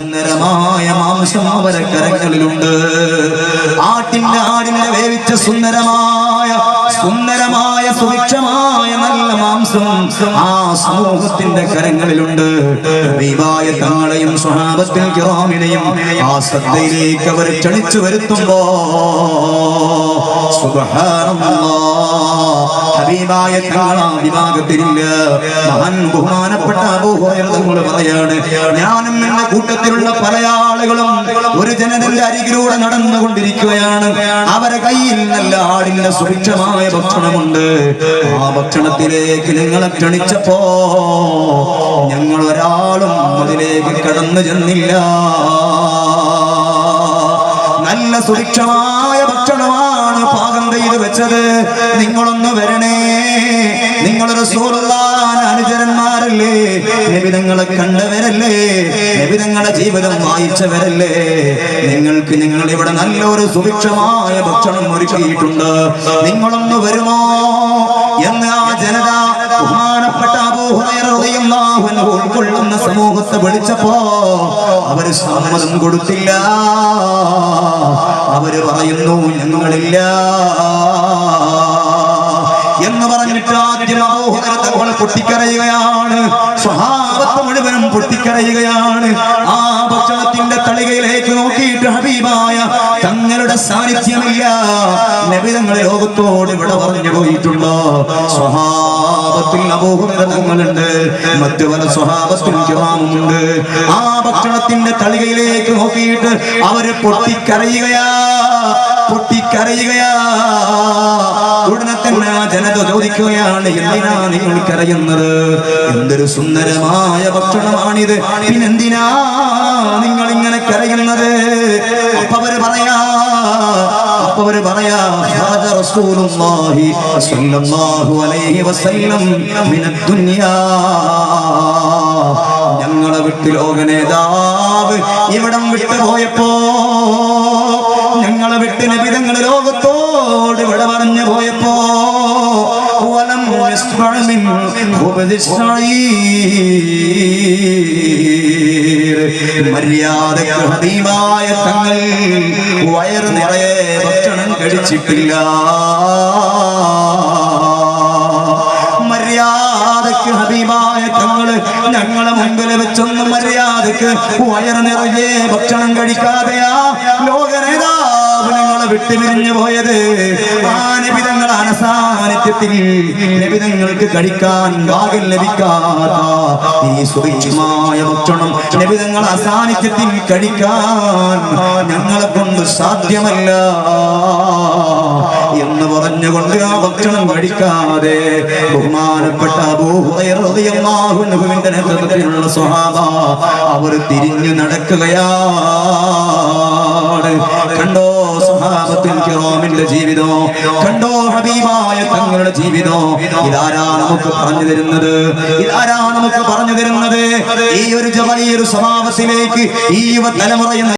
സുന്ദരമായ മാംസം അവരെ കരങ്ങളിലുണ്ട് ആട്ടിന്റെ ആടിന്റെ വേവിച്ച സുന്ദരമായ സുന്ദരമായ സുഭിക്ഷമായ നല്ല മാംസം ആ സമൂഹത്തിന്റെ കരങ്ങളിലുണ്ട്. ദൈവായ തങ്ങളെയും സ്വഭാവത്തിൽ കിറാമിനെയും ആ ശ്രദ്ധയിലേക്ക് അവർ ക്ഷണിച്ചു വരുത്തുമ്പോ സുബ്ഹാനല്ലാഹ് ഹബീബായ വിഭാഗത്തിലില്ല മഹാൻ ബഹുമാനപ്പെട്ട അബൂഹുറൈറ പറയാണ് ഞാനും എന്റെ കൂട്ടത്തിലുള്ള പല ആളുകളും ഒരു ജനതന്റെ അരികിലൂടെ നടന്നുകൊണ്ടിരിക്കുകയാണ്. അവരെ കയ്യിൽ നല്ല ആടിന്റെ സുഭിക്ഷമായ ഭക്ഷണമുണ്ട്. ആ ഭക്ഷണത്തിലേക്ക് നിങ്ങളെ ക്ഷണിച്ചപ്പോ ഞങ്ങൾ ഒരാളും അതിലേക്ക് കടന്നു ചെന്നില്ല. നല്ല സുഭിക്ഷമായ ഭക്ഷണമാണ് പാകം ചെയ്ത് വെച്ചത്. നിങ്ങളൊന്ന് വരണേ. സൂറുള്ളാൻ അനുചരന്മാരല്ലേ? നിബിതങ്ങളെ കണ്ടവരല്ലേ? നിബിതങ്ങളെ ജീവിതം വായിച്ചവരല്ലേ? നിങ്ങൾക്ക് നിങ്ങൾ ഇവിടെ നല്ലൊരു സുഭിക്ഷമായ ഭക്ഷണം ഒരുക്കിയിട്ടുണ്ട്. നിങ്ങളൊന്ന് വരുമോ? എന്ന് ആ ജനത ബഹുമാനപ്പെട്ട ഉൾക്കൊള്ളുന്ന സമൂഹത്തെ വിളിച്ചപ്പോ അവർ സമ്മതം കൊടുത്തില്ല. അവർ പറയുന്നു ഞങ്ങളില്ല. എന്ന് പറഞ്ഞിട്ട് തങ്ങൾ പൊട്ടിക്കരയുകയാണ്. സ്വഹാബത്ത് മുഴുവനും പൊട്ടിക്കരയുകയാണ്. ആ ഭക്ഷണത്തിന്റെ തളികയിലേക്ക് നോക്കിയിട്ട് ഹബീബായ തങ്ങളുടെ സാന്നിധ്യമില്ല. നബിതങ്ങൾ ലോകത്തോട് ഇവിടെ പറഞ്ഞു പോയിട്ടുണ്ടോ? സ്വഹാബത്തിൽ അബൂഹുറൈറ തങ്ങളുണ്ട് മറ്റു പല സ്വഹാബത്തിൽ കിറാമുണ്ട് ആ ഭക്ഷണത്തിന്റെ തളികയിലേക്ക് നോക്കിയിട്ട് അവർ പൊട്ടിക്കരയുകയാ പൊട്ടിക്കരയുകയാ. ഉടനെ തന്നെ ആ ജനത ചോദിക്കുകയാണ് എന്തിനാ നിങ്ങൾ കരയുന്നത്? എന്തൊരു സുന്ദരമായ ഭക്ഷണമാണിത്. പിന്നെന്തിനാ നിങ്ങൾ ഇങ്ങനെ കരയുന്നത്? അപ്പൊ അവർ പറയാ റസൂലുള്ളാഹി സ്വല്ലല്ലാഹു അലൈഹി വസല്ലം മിനദ്ദുനിയാ ഞങ്ങളെ വിട്ട് ലോക നേതാവ് ഇവിടം വിട്ടു പോയപ്പോ ഞങ്ങളെ വിട്ട് നബിതങ്ങൾ ലോകത്തോട് ഇവിടെ പറഞ്ഞു പോയപ്പോ. മര്യാദയ്ക്ക് ഹബീബായ തങ്ങൾ വയറ് നിറയെ ഭക്ഷണം കഴിച്ചിട്ടില്ല മര്യാദയ്ക്ക് ഹബീബായ തങ്ങൾ ഞങ്ങളെ മുമ്പിൽ വെച്ചൊന്ന് മര്യാദയ്ക്ക് വയറ് നിറയെ ഭക്ഷണം കഴിക്കാതെയാ ലോകനേതാവ് നിങ്ങളെ വിട്ടുപിരിഞ്ഞു പോയത്. ആ നിബിതങ്ങൾ അനസാന്നിധ്യത്തിൽ നിബിതങ്ങൾക്ക് കഴിക്കാൻ ഭാഗ്യം ലഭിക്കാത്ത ഈ സുഭിക്ഷമായ ഭക്ഷണം നിബിതങ്ങൾ അസാന്നിധ്യത്തിൽ കഴിക്കാൻ ഞങ്ങളെ കൊണ്ട് സാധ്യമല്ല എന്ന് പറഞ്ഞുകൊണ്ട് ആ ഭക്ഷണം കഴിക്കാതെ ബഹുമാനപ്പെട്ട അബൂഹുവിന്റെ നേതൃത്വത്തിലുള്ള സ്വഹാബ അവർ തിരിഞ്ഞു നടക്കുകയാണ്. കണ്ടോ? സ്വഹാബത്തിൽ കിറാമിന്റെ ജീവിതം. കണ്ടോ ഹബീബായ തങ്ങളുടെ ജീവിതം? ഇതാരാ നമുക്ക് പറഞ്ഞു തരുന്നത്? ഇതാരാ നമുക്ക് പറഞ്ഞു തരുന്നത്? ഈ ഒരു ജവലിയൊരു സ്വഭാവത്തിലേക്ക് ഈ യുവ തലമുറ